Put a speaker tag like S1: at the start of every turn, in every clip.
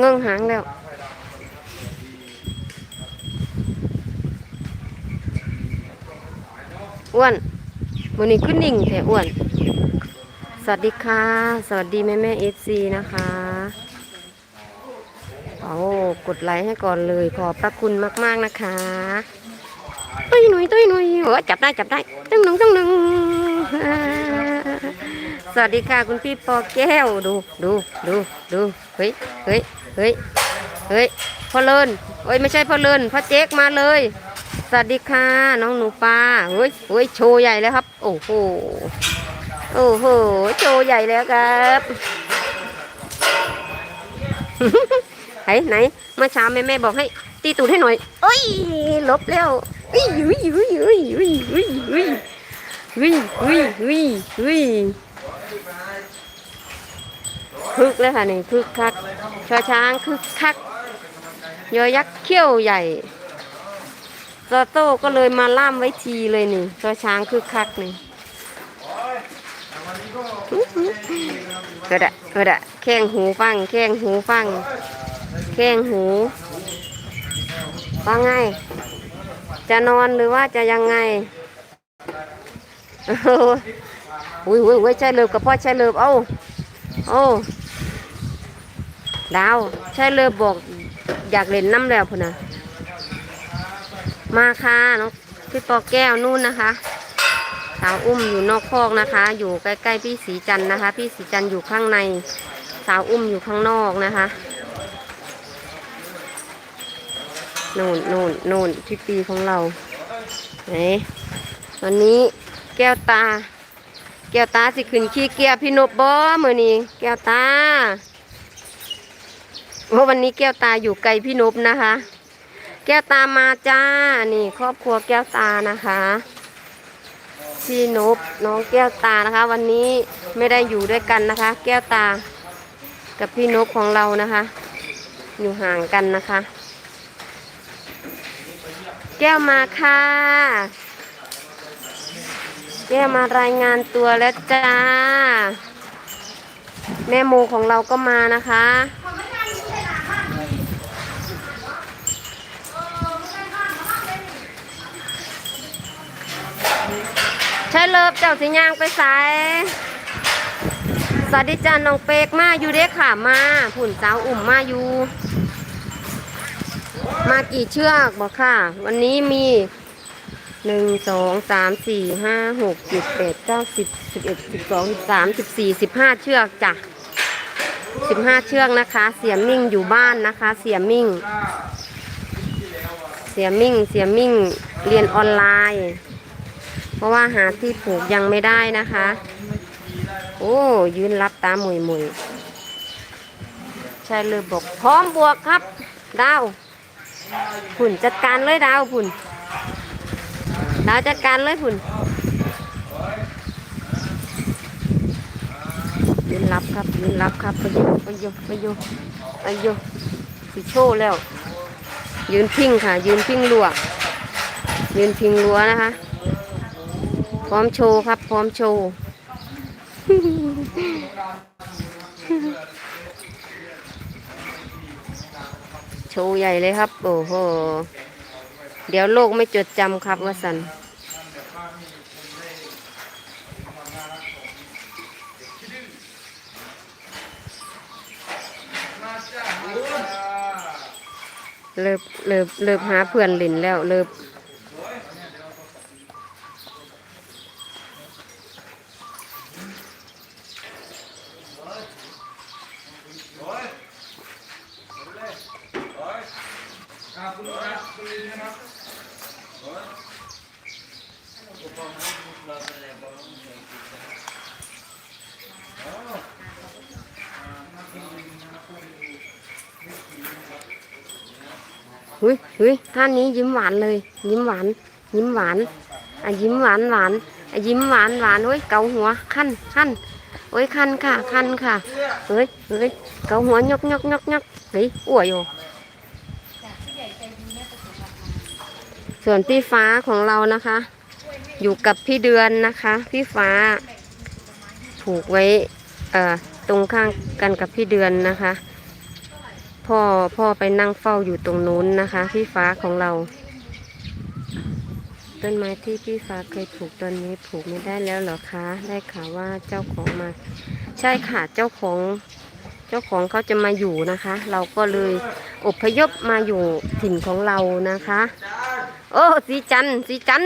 S1: เฮ้
S2: ยเงื่งหางแล้ว
S3: ล้างไฟดำสวัสดี
S2: อ้วนวันนี้ขึ้นดิ่งแถอ้วน สวัสดีค่ะ สวัสดีแม่แม่เอฟซีนะคะเอากดไลค์ให้ก่อนเลย ขอบพระคุณมาก ๆ นะคะตุ้ยหนุ่ยตุ้ยหนุ่ยโอ้จับได้ จับได้ตึ้งหนึ่งตึ้งหนึ่ง สวัสดีค่ะคุณพี่ปอแก้วดูดูดูดูเฮ้ยเฮ้ยเฮ้ยเฮ้ยพ่อเลินเฮ้ยไม่ใช่พ่อเลินพ่อเจ๊กมาเลย สวัสดีค่ะน้องหนูปลาเฮ้ยเฮ้ยโชว์ใหญ่แล้วครับ โอ้โหโอ้โหโชว์ใหญ่แล้วครับไหนไหนเมื่อเช้าแม่แม่บอกให้ ตีตูดให้หน่อยเอ้ยลบแล้วเอ้ยเฮ้ยเฮ้ยเฮ้ยเฮ้ยเฮ้ยเฮ้ยเฮ้ยเฮ้ยเฮ้ยเฮ้ย คึกเลยค่ะนี่คึกคักชอช้างคึกคักยอยักษ์เขี้ยวใหญ่โตโต้ก็เลยมาล่ามไว้ทีเลยนี่ตัวช้างคือคักนี่กระดะกระดะแข้งหูฟัง แข้งหูฟัง แข้งหูว่าไง จะนอนหรือว่าจะยังไงอุ้ยอุ้ยใช่เลิฟกับพ่อใช่เลิฟเอ้า โอ้ ดาวใช่เลิฟบอกอยากเล่นน้ำแล้วพุ่นนะมาค่ะน้องพี่ปอแก้วนู่นนะคะสาวอุ้มอยู่นอกคอกนะคะ อยู่ใกล้ๆพี่สีจันนะคะ พี่สีจันอยู่ข้างใน สาวอุ้มอยู่ข้างนอกนะคะนู่นนู่นนู่นที่ปีของเราไหนวันนี้แก้วตา แก้วตาสิขึ้นขี้เกียจพี่นบบอมือนี้แก้วตา เพราะวันนี้แก้วตาอยู่ไกลพี่นบนะคะ แก้วตามาจ้า นี่ ครอบครัวแก้วตานะคะพี่นบน้องแก้วตานะคะ วันนี้ไม่ได้อยู่ด้วยกันนะคะ แก้วตา กับพี่นบของเรานะคะ อยู่ห่างกันนะคะ แก้วมาค่ะ แก้วมารายงานตัวแล้วจ้า แม่โมของเราก็มานะคะ ใช่เลิฟเจ้าสิยางไปสายสวัสดีจ้าน้องเปกมาอยู่เด้ค่ะมาผุ่นสาวอุ่มมาอยู่ มากี่เชือกบอกค่ะ วันนี้มีหนึ่งสองสามสี่ห้าหกเจ็ดแปดเก้าสิบสิบเอ็ดสิบสองสิบสามสิบสี่สิบห้าเชือกจ้ะสิบห้าเชือกนะคะ เสียมิ่งอยู่บ้านนะคะ เสียมิ่ง เสียมิ่งเสียมิ่งเรียนออนไลน์ เพราะว่าหาที่ปลูกยังไม่ได้นะคะ โอ้ยืนรับตาหมุยหมุยใช่เลยบอกพร้อมบวกครับ ดาวผุ่นจัดการเลยดาวผุ่นดาวจัดการเลยผุ่นยืนรับครับยืนรับครับไปอยู่ไปอยู่ไปอยู่ไปอยู่สิโชว์แล้ว ยืนพิงค่ะ ยืนพิงลัวยืนพิงรัวนะคะ พร้อมโชว์ครับ พร้อมโชว์โชว์ใหญ่เลยครับ โอ้โห เดี๋ยวโลกไม่จดจำครับว่าสันเลิบเลิบเลิบหาเพื่อนหลินแล้วเลิบ
S3: ครับคุณครับคุณลินนะครับ
S2: หุยหุยท่านนี้ยิ้มหวานเลย ยิ้มหวาน ยิ้มหวานอะยิ้มหวานหวานอะยิ้มหวานหวานเฮ้ยเกาหัวคันคันเฮ้ยคันค่ะคันค่ะเฮ้ยเฮ้ยเกาหัวยกยกยกยกเฮ้ยอ้วยอยู่ ส่วนพี่ฟ้าของเรานะคะ อยู่กับพี่เดือนนะคะ พี่ฟ้า ผูกไว้ตรงข้างกันกับพี่เดือนนะคะ พ่อพ่อไปนั่งเฝ้าอยู่ตรงนู้นนะคะ พี่ฟ้าของเรา ต้นไม้ที่พี่ฟ้าเคยปลูกตอนนี้ปลูกไม่ได้แล้วเหรอคะ ได้ข่าวว่าเจ้าของมา ใช่ค่ะเจ้าของเจ้าของเขาจะมาอยู่นะคะ เราก็เลยอบพยพมาอยู่ถิ่นของเรานะคะ โอ้สีจันสีจัน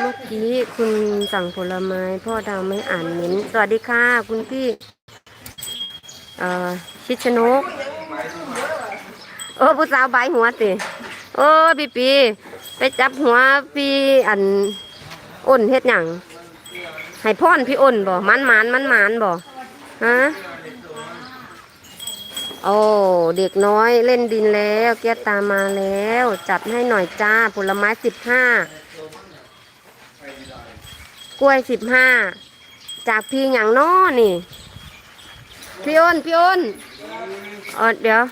S2: เมื่อกี้คุณสั่งผลไม้ พ่อดาวไม่อ่านเม้นสวัสดีค่ะ คุณพี่ชิดชนก โอ้ผู้สาวใบหัวสิโอ้พี่ปีไปจับหัวพี่อันอ้นเฮ็ดหยังให้พ่อนพี่อ้นบ่มันมานมันมานบ่ฮะ โอ้เด็กน้อยเล่นดินแล้วแก้วตามาแล้ว จัดให้หน่อยจ้าผลไม้สิบห้ากล้วยสิบห้าจากพี่อย่างน้อนี่พี่อ้นพี่อ้นเออเดี๋ยว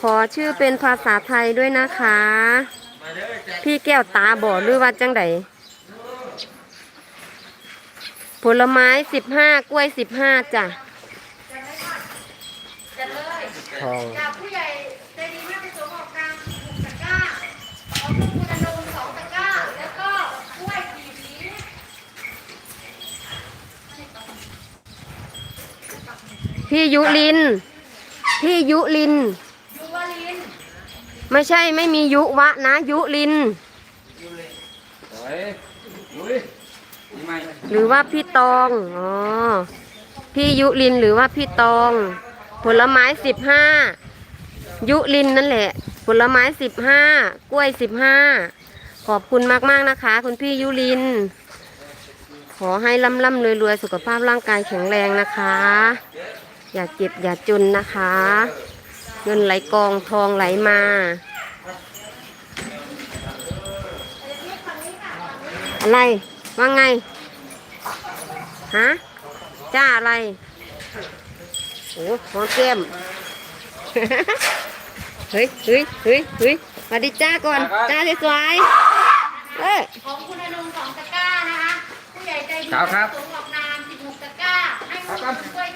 S2: ขอชื่อเป็นภาษาไทยด้วยนะคะ
S1: มาเด้อจ้ะ
S2: พี่แก้วตาบอดหรือว่าจังไดผลไม้สิบห้ากล้วยสิบห้าจ้ะ
S1: ทอง
S4: จากผู้ใหญ่ใจดีมากในสวนของกลางหกตะกร้าของคุณอนุสองตะกร้า แล้วก็กล้วยสี่สี
S2: พี่ยุลิน พี่ยุลิน
S4: ยูวาลิน
S2: ไม่ใช่ไม่มียุวะนะ ยุลิน
S3: โอ้ยอุ้ยนี่ไม่
S2: หรือว่าพี่ตอง อ๋อ พี่ยุลินหรือว่าพี่ตอง ผลไม้สิบห้ายุลินนั่นแหละ ผลไม้สิบห้ากล้วยสิบห้าขอบคุณมาก ๆ นะคะ คุณพี่ยุลิน ขอให้ร่ำร่ำรวยรวยสุขภาพร่างกายแข็งแรงนะคะ อย่าเจ็บอย่าจนนะคะ เงินไหลกองทองไหลมาอะไรว่าไง ฮะ จ้าอะไร โอ้หอมแก้มเฮ้ยเฮ้ยเฮ้ยเฮ้ยสวัสดีจ้าก่อน จ้าสวยๆเอ้ย
S4: ของคุณอนุสองตะกร้านะคะผู้ใหญ่ใจดี
S3: ครับครับ
S4: สวนหลอกนามสิบหกตะกร้าให้คุณกล้วย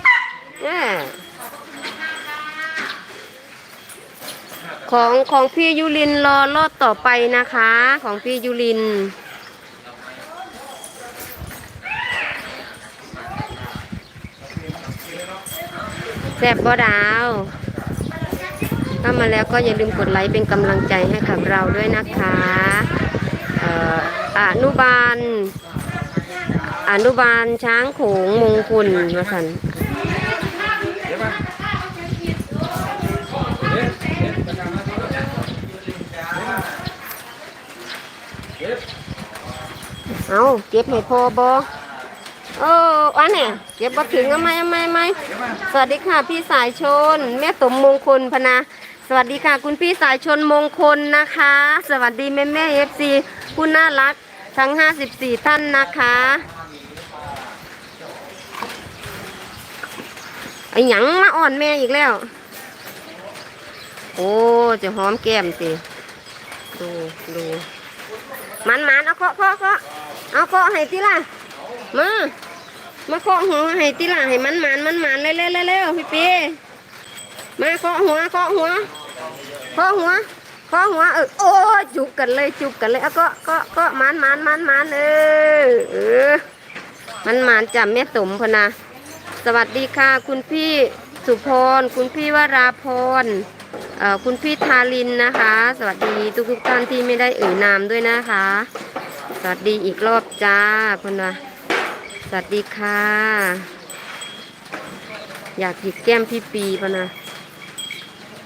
S2: เอ้ย
S4: ขอบคุณมากๆค่ะ
S2: ของของพี่ยุลินรอรอดต่อไปนะคะ ของพี่ยุลิน ซ่บบ่ดาวเข้ามาแล้วก็อย่าลืมกดไลค์เป็นกำลังใจให้กับเราด้วยนะคะอนุบาล อนุบาลช้างโขงมงคลมาสัน
S3: เดี๋ยวมาเดี๋ยวเดี๋ยวประจำนะเดี๋ยว
S2: เอาเก็บให้พอบอ เอออันเนี่ยเก็บมาถึงเอาไหมเอาไมเอาไหมสวัสดีค่ะพี่สายชน แม่สมมงคลพนา สวัสดีค่ะ คุณพี่สายชนมงคลนะคะ สวัสดีแม่แม่เอฟซีผู้น่ารักทั้ง 54 ท่านนะคะไอหยังมาอ่อนแม่อีกแล้ว โอ้ จะหอมแก้มสิ ดูดูมันมันเอาเคาะเคาะเคาะเอาเคาะให้ติล่ะ มา มาเคาะหัวให้ติล่ะให้มันมันมันมันเร็วเร็วเร็วเร็วพี่ปีมาเคาะหัวเคาะหัวเคาะหัวเคาะหัวเออโอ้จุกกันเลยจุกกันเลยเอาเคาะเคาะมันมันมันมันเออเออมันมันจำแม่สมพนะสวัสดีค่ะ คุณพี่สุพรคุณพี่วราพรเอ่อคุณพี่ทารินนะคะ สวัสดีทุกทุกท่านที่ไม่ได้เอ่ยนามด้วยนะคะ สวัสดีอีกรอบจ้าคุณนะ สวัสดีค่ะ อยากหยิกแก้มพี่ปีพะนะ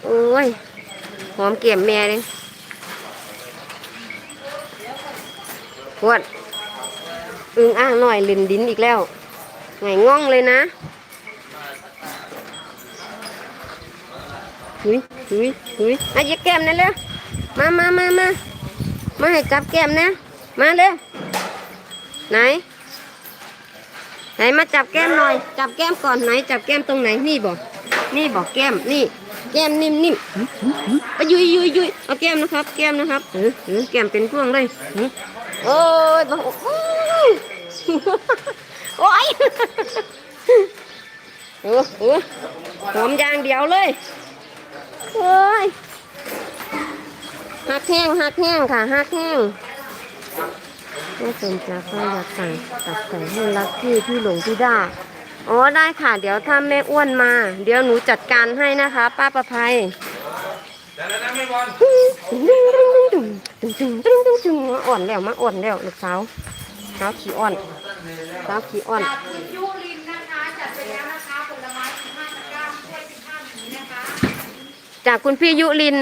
S2: โอ้ย หอมเก็มแม่เลยปวดอึ้งอ่างหน่อยลินดินอีกแล้วไงง่องเลยนะหุยหุยหุยอาจับแก้มนั่นเลยมามามามามาให้จับแก้มนะ มาเร็วไหน ไหนมาจับแก้มหน่อย จับแก้มก่อนไหน จับแก้มตรงไหนนี่บอกนี่บอกแก้มนี่ แก้มนิ่มนิ่มๆเอายุยยุยยุยเอาแก้มนะครับ แก้มนะครับเออเออแก้มเป็นพวงเลยโอ้ยบอกโอ้ยโอ้ยออเออหอมยางเดียวเลยเอ้ยหักแห้งหักแห้งค่ะหักแห้ง แม่สมจก็อยากสั่งตัดใส่ให้รักพี่พี่หลงพี่ด้าอ๋อได้ค่ะ เดี๋ยวถ้าแม่อ้วนมา เดี๋ยวหนูจัดการให้นะคะ ป้าประภัย
S3: แต่แล้วนะไม่บอล
S2: อ่อนแล้วมาอ่อนแล้วลูกสาวสาวขี้อ่อนสาวขี้อ่อน
S4: จากคุณยุรินนะคะจัดไปแล้วนะคะผลไม้15ตะกร้ากล้วย15หวีนะคะ
S2: จากคุณพี่ยุลิน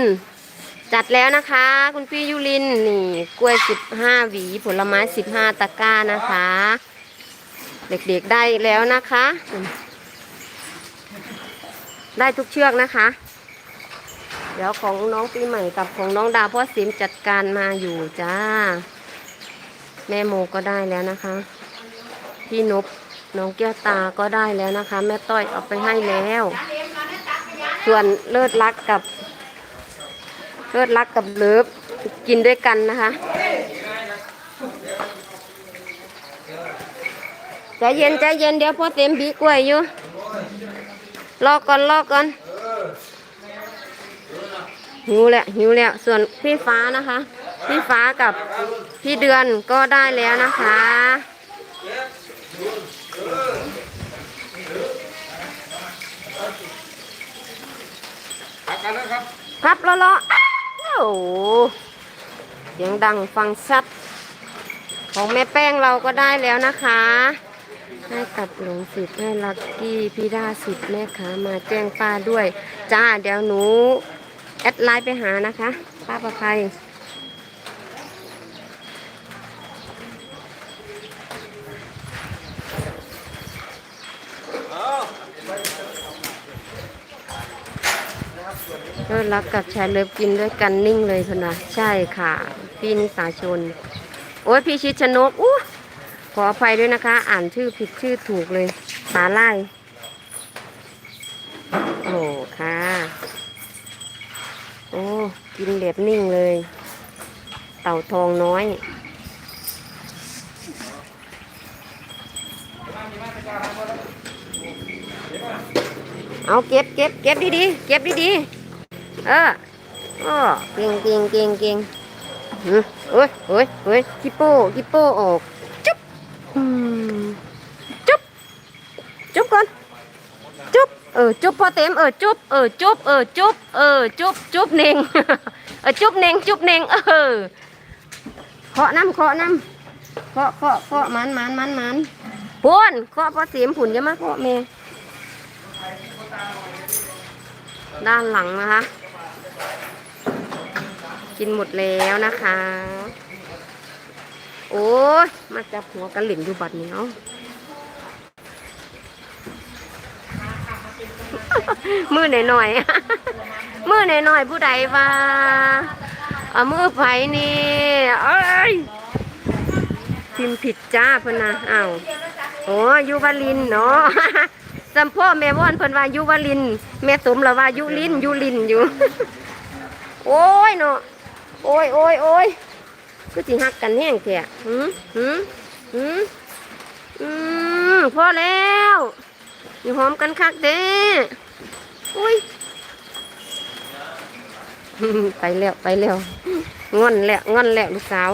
S2: จัดแล้วนะคะ คุณพี่ยุลินนี่กล้วยสิบห้าหวี ผลไม้สิบห้าตะกร้านะคะ เด็กๆได้แล้วนะคะ ได้ทุกเชือกนะคะ เดี๋ยวของน้องปีใหม่กับของน้องดาวพ่อสิมจัดการมาอยู่จ้า แม่โมก็ได้แล้วนะคะ พี่นบน้องแก้วตาก็ได้แล้วนะคะ แม่ต้อยเอาไปให้แล้ว ส่วนเลิศรักกับ เลิศรักกับเลิฟกินด้วยกันนะคะใจเย็นใจเย็นเดี๋ยวพ่อเต็มบีกล้วยอยู่รอก่อนรอก่อนหิวแหละหิวแล้วส่วนพี่ฟ้านะคะ พี่ฟ้ากับพี่เดือนก็ได้แล้วนะคะ
S3: ครับ
S2: รับละละ โอ้โหเสียงดังฟังชัด ของแม่แป้งเราก็ได้แล้วนะคะ ให้กับหลวงสิทธิ์ให้ลักกี้พี่ดาสิทธิ์แม่ค้ามาแจ้งป้าด้วย จ้าเดี๋ยวหนู แอดไลน์ไปหานะคะ ป้าประภัย เลิศรักกับชายเลิฟกินด้วยกันนิ่งเลยคนนะใช่ค่ะ พี่นิสาชน โอ้ยพี่ชิดชนกอู้ขออภัยด้วยนะคะ อ่านชื่อผิดชื่อถูกเลยสาไล่โอ้ค่ะ โอ้กินแบบนิ่งเลย เต่าทองน้อยเอาเก็บเก็บเก็บดีๆ เก็บดีๆ ออโอ้เก่งเก่งเก่งเก่งหืมเอ้ยเอ้ยเอ้ยคิโป้คิโป้ออกจุ๊บอืมจุ๊บจุ๊บก่อนจุ๊บเออจุ๊บพอเต็มเออจุ๊บเออจุ๊บเออจุ๊บเออจุ๊บจุ๊บเน่งเออจุ๊บเน่งจุ๊บเน่งเออเคาะน้ำเคาะน้ำเคาะเคาะเคาะมันมันมันมันพูนเคาะพอเสียมผุนจะมาเคาะเมด้านหลังนะคะ กินหมดแล้วนะคะ โอ้ยมาจับหัวกันหลินอยู่บัดนี้เนาะมือหน่อยหน่อยๆมือหน่อยหน่อยๆผู้ใดว่าเอามือไผนี่เอ้ยพิมพ์ผิดจ้าเพิ่นนะอ้าวโอ้ยูวาลินเนาะจำพ่อแม่ว่อนเพิ่นว่ายุวลิน แม่สมละว่ายุลินยุลินอยู่ โอ้ยเนาะโอ้ยโอ้ยโอ้ยคือสิหักกันแห้งแท้หืมหืมหืมอืมพอแล้วอยู่หอมกันคักเด้อุ้ยไปแล้วไปแล้วงอนแล้วงอนแล้วลูกสาว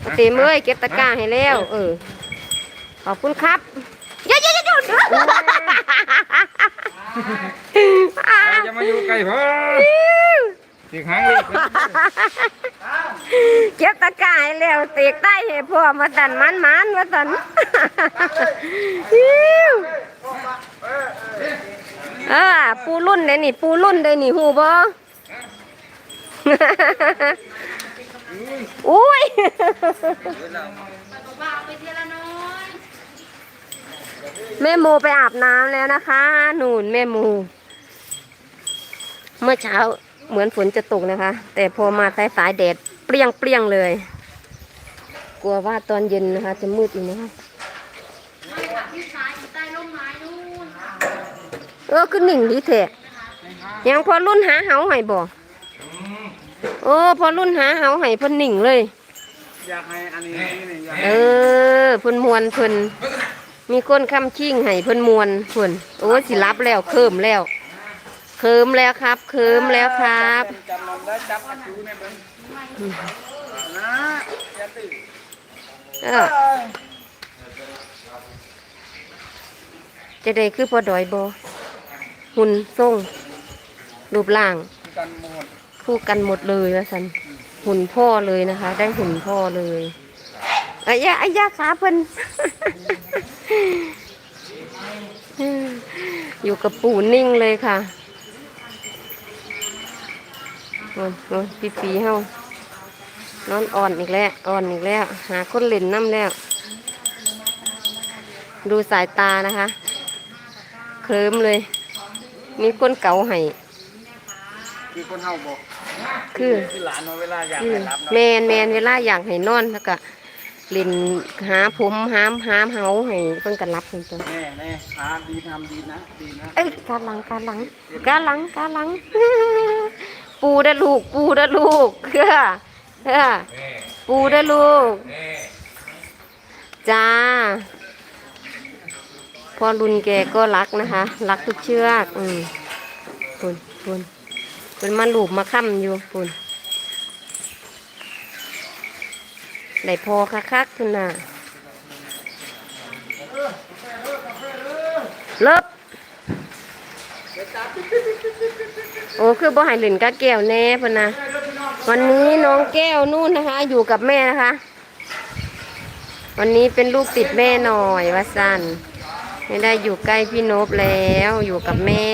S2: เอาเต็มเอ้ยเก็บตะกร้าให้แล้ว เออ ขอบคุณครับเยอะๆๆๆ
S3: จะมาอยู่ไกลเพิ่มสิหางเลย
S2: เก็บตะกร้าให้แล้วเตกใต้ให้พ่อมาตันมันมันมาตันอิ๊วเออปูรุ่นเด้นี่ ปูรุ่นเด้นี่หูบ่อุ้ย
S4: ว่าเอาไปทีละน้อย
S2: แม่โมไปอาบน้ำแล้วนะคะหนูนแม่โมเมื่อเช้าเหมือนฝนจะตกนะคะ แต่พอมาสายสายๆแดดเปรี้ยงเปรี้ยงๆเลย กลัวว่าตอนเย็นนะคะ จะมืดอีกนะคะ
S4: ไม่ค่ะพี่ชายอยู่ใต้ร่มไม้นู่นค่ะ
S2: เออคือหนิ่งดีเถอะยังพอรุ่นหาเหาให้บ่โอ้พอรุ่นหาเหาให้เพิ่นหนิ่งเลย
S3: อยากให้อันนี้นี่อยาก
S2: เออเพิ่นมวนเพิ่น มีคนคำชิ่งให้เพิ่นมวนเพิ่นโอ้ยสิรับแล้วเคิมแล้ว เคิมแล้วครับ เคิมแล้วครับ
S3: จำนำได้จับกระจูในเบิ้งนะอย่าตื่น
S2: เออจะได้คือพอดอยบอหุ่นทรงรูปร่างคู่กันหมดเลยว่าสันหุ่นพ่อเลยนะคะ ได้หุ่นพ่อเลยอายาอายาขาเพิ่น อยู่กับปู่นิ่งเลยค่ะโอ้ยโอ้ยปีปีๆเฮานอนอ่อนอีกแล้ว อ่อนอีกแล้ว หาคนเล่นน้ำแล้ว ดูสายตานะคะ เคลิ้มเลย มีคนเก่าให้
S3: คือคนเฮาบอก
S2: คือ
S3: คือหลานเนาะเวลาอยาก
S2: อื
S3: ไป
S2: ม
S3: รับ
S2: แม
S3: เนาะ
S2: นแมนเวลาอยากให้นอนแล้วก็ เล่นหาผมหามหามเฮาให้เพิ่นกันรับเพิ่นตัว
S3: แน่แน่หาดีทำดีนะดีนะ
S2: เอ้ยการหลังการหลังการหลังการหลัง ปูได้อลูก ปูได้อลูกเฮ้อเฮ้อปูได้อลูกจ้าพ่อรุนแกก็รักนะคะ รักทุกเชือก อืมปุ่นปุ่นเป็นมาลูบมาค้ำอยู่ปุ่น ได้พอคักๆคุณน่ะเลิบโอ้คือบ่ให้เล่นกับแก้วแน่พนะวันนี้น้องแก้วนู่นนะคะ อยู่กับแม่นะคะ วันนี้เป็นลูกติดแม่หน่อยว่าสันไม่ได้อยู่ใกล้พี่นบแล้วอยู่กับแม่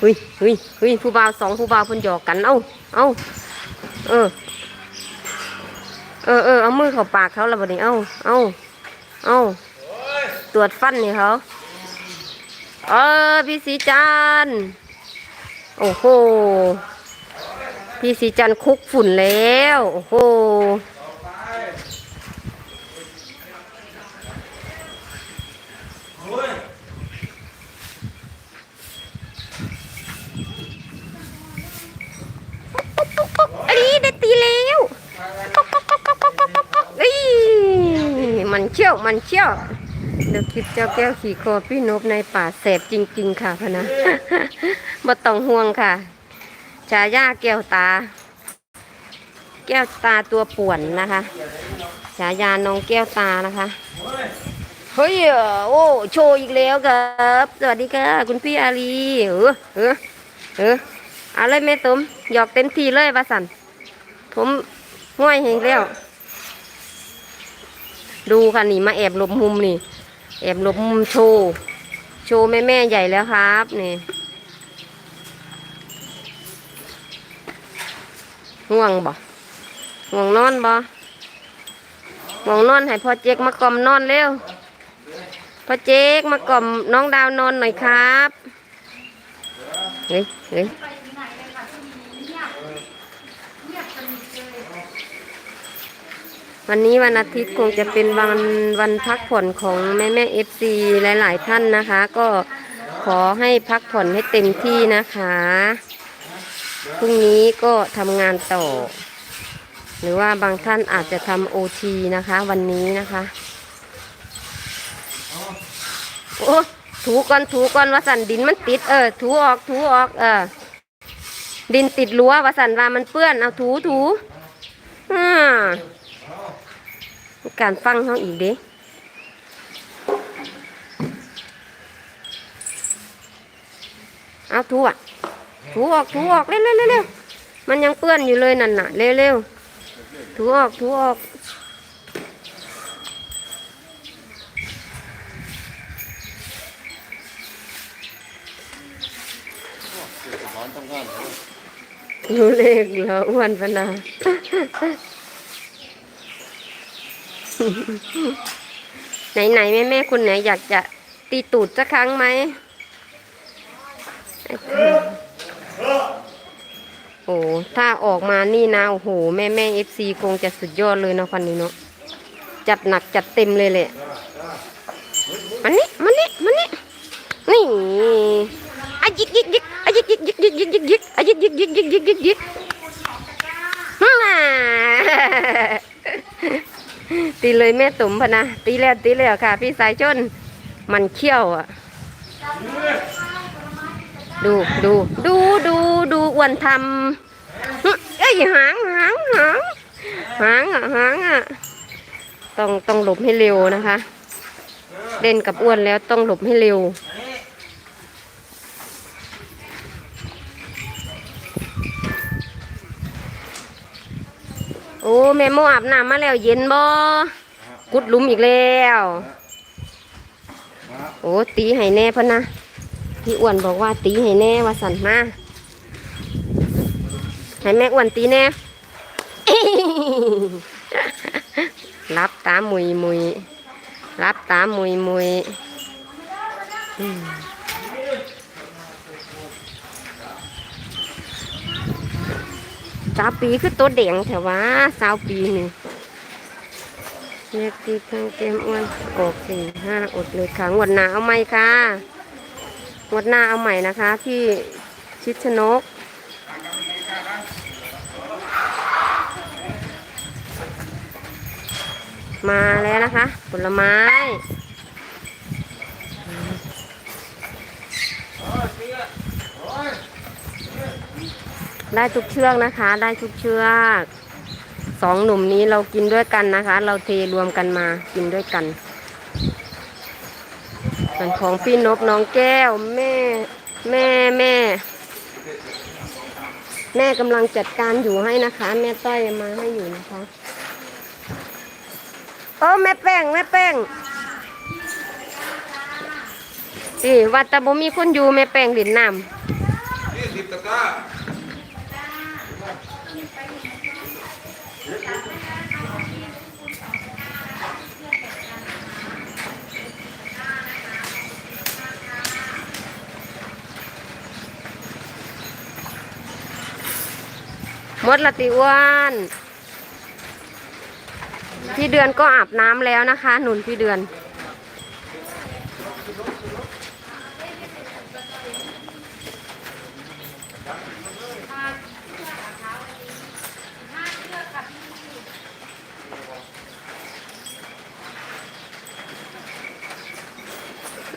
S2: หุยหุยหุยผู้บ่าวสองผู้บ่าวพิ่นหยอกกัน เอ้าเอ้า เออ เออเออเอามือเข้าปากเขาละบัดนี้ เอ้า เอ้า เอ้า ตรวจฟันนี่เขา เออ พี่สีจัน โอ้โห พี่สีจันคุกฝุ่นแล้ว โอ้โห อรีได้ตีแล้วเอ้ยมันเชี่ยวมันเชี่ยวเดี๋ยวคลิปเจ้าแก้วขี่คอพี่นบในป่าแสบจริง ๆ ค่ะพนะบ่ต้องห่วงค่ะชายาแก้วตา แก้วตาตัวป่วนนะคะฉายาน้องแก้วตานะคะเฮ้ยเออโอ้โชว์อีกแล้วครับ สวัสดีค่ะ คุณพี่อารีเออเออเอออาเลยแม่ตุ้มหยอกเต็มทีเลยว่าสัน ผมห้วยเฮงแล้ว ดูค่ะนี่มาแอบหลบมุมนี่ แอบหลบมุมโชว์ โชว์แม่แม่ใหญ่แล้วครับนี่ห่วงบ่ห่วงนอนบ่ห่วงนอนให้พ่อเจ๊กมากล่อมนอนเร็ว พ่อเจ๊กมากล่อมน้องดาวนอนหน่อยครับเฮ้ยเฮ้ย
S4: ค่ะที่มีเงียบเงียบสนิทเลย
S2: วันนี้วันอาทิตย์คงจะเป็นวันวันพักผ่อนของแม่แม่เอฟซีหลาย ๆ ท่านนะคะ ก็ขอให้พักผ่อนให้เต็มที่นะคะพรุ่งนี้ก็ทำงานต่อ หรือว่าบางท่านอาจจะทำโอทีนะคะ วันนี้นะคะโอ้ถูก่อนถูก่อนว่าสันดินมันติดเออถูออกถูออก เออ ดินติดรั้วว่าสันว่ามันเปื้อนเอาถูถูอ่า การฟังเขาอีกเด้เอาถูอะถูออกถูออกเร็วเร็วเร็วเร็วมันยังเปื้อนอยู่เลยนั่นน่ะเร็วเร็วถูออกถูออกรู้เลขแล้วอ้วนปะนา ไหนไหนแม่แม่ๆคนไหนอยากจะตีตูดสักครั้งไหมโอ้ถ้าออกมานี่นะโอ้โห แม่แม่เอฟซีคงจะสุดยอดเลยนะคันนี้เนาะจัดหนักจัดเต็มเลยแหละมันนี่มันนี่มันนี่นี่อะยิกยิกยิกอะยิกยิกยิกยิกยิกยิกยิกอะยิกยิกยิกยิกยิกยิกยิกฮ่า ตี เลยแม่ตุ่มพะนะตีแล้วตีแล้วค่ะ พี่สายชน มันเขี้ยวอะ ดูดูดูดูดูอ้วนทำเอ้ยหางหางหางหางอะหางอะต้องต้องหลบให้เร็วนะคะ เล่นกับอ้วนแล้วต้องหลบให้เร็วโอ้แม่โมอาบน้ำมาแล้วเย็นบ่ กุดลุมอีกแล้ว โอ้ตีให้แน่พะนะ พี่อ้วนบอกว่าตีให้แน่ว่าสันมาให้แม่อ้วนตีแน่รับตามุยมุยรับตามุยมุยอืมสาวปีคือตัวเด่งแถวว่าสาวปีนี่ เรียกตีทางเกมอ้วนออกสี่ห้าอดเลยค่ะงวดหนาเอาไหม่ค่ะงวดหน้าเอาใหม่นะคะ ที่ชิดชนกมาแล้วนะคะ ผลไม้ได้ทุกเชือกนะคะ ได้ทุกเชือก สองหนุ่มนี้เรากินด้วยกันนะคะ เราเทรวมกันมากินด้วยกันส่วนของพี่นบน้องแก้วแม่แม่แม่ แม่กำลังจัดการอยู่ให้นะคะ แม่ต้อยมาให้อยู่นะคะโอ้แม่แป้งแม่แป้งนี่วัดตะบ่มีคนอยู่แม่แป้งดินน้
S3: ยี่สิบตะกร้าำ
S2: ห มดละติอ้วนพี่เดือนก็อาบน้ำแล้วนะคะ หนุนพี่เดือน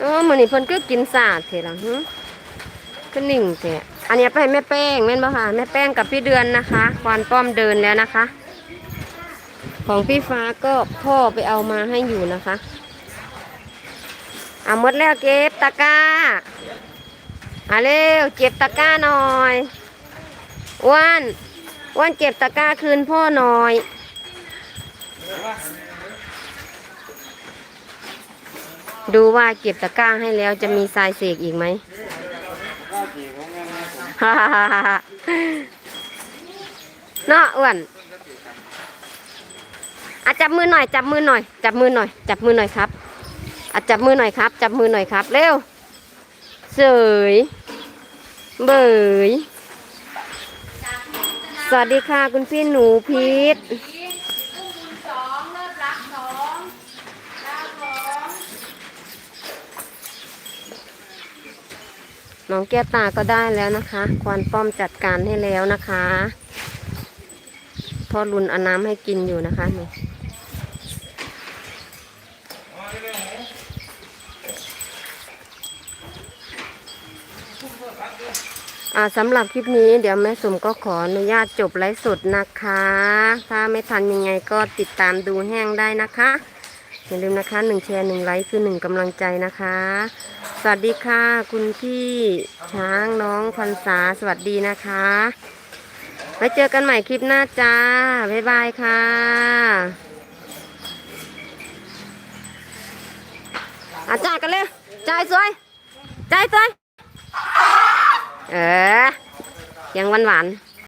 S2: เออมือนี้เพิ่นก็กินสาดเถอะล่ะหึก็นิ่งเถอะ อันนี้ไปให้แม่แป้งแม่นบ่ค่ะแม่แป้งกับพี่เดือนนะคะควานป้อมเดินแล้วนะคะ ของพี่ฟ้าก็พ่อไปเอามาให้อยู่นะคะเอาหมดแล้วเก็บตะกร้าเอาเร็วเก็บตะกร้าหน่อยอ้วนอ้วนเก็บตะกร้าคืนพ่อหน่อยดูว่าเก็บตะกร้าให้แล้วจะมีทรายเสกอีกไหม เนาะอ้วนอาจับมือหน่อย จับมือหน่อย จับมือหน่อย จับมือหน่อยครับอาจับมือหน่อยครับ จับมือหน่อยครับ เร็วเสยเบยสวัสดีค่ะคุณพี่หนูพีท
S4: อุ้มสองเลิศรักสองดาวสอง
S2: น้องแก้วตาก็ได้แล้วนะคะ ควานป้อมจัดการให้แล้วนะคะพ่อรุนเอาน้ำให้กินอยู่นะคะนี่สำหรับคลิปนี้เดี๋ยวแม่สมก็ขออนุญาตจบไลฟ์สดนะคะ ถ้าไม่ทันยังไงก็ติดตามดูแห้งได้นะคะ อย่าลืมนะคะหนึ่งแชร์หนึ่งไลค์คือหนึ่งกำลังใจนะคะ สวัสดีค่ะ คุณพี่ช้างน้องพันษาสวัสดีนะคะไว้เจอกันใหม่คลิปหน้าจ้า บ๊ายบายค่ะอาจ่ายกันเลยจ่ายสวยจ่ายสวย เออยังหวานหวาน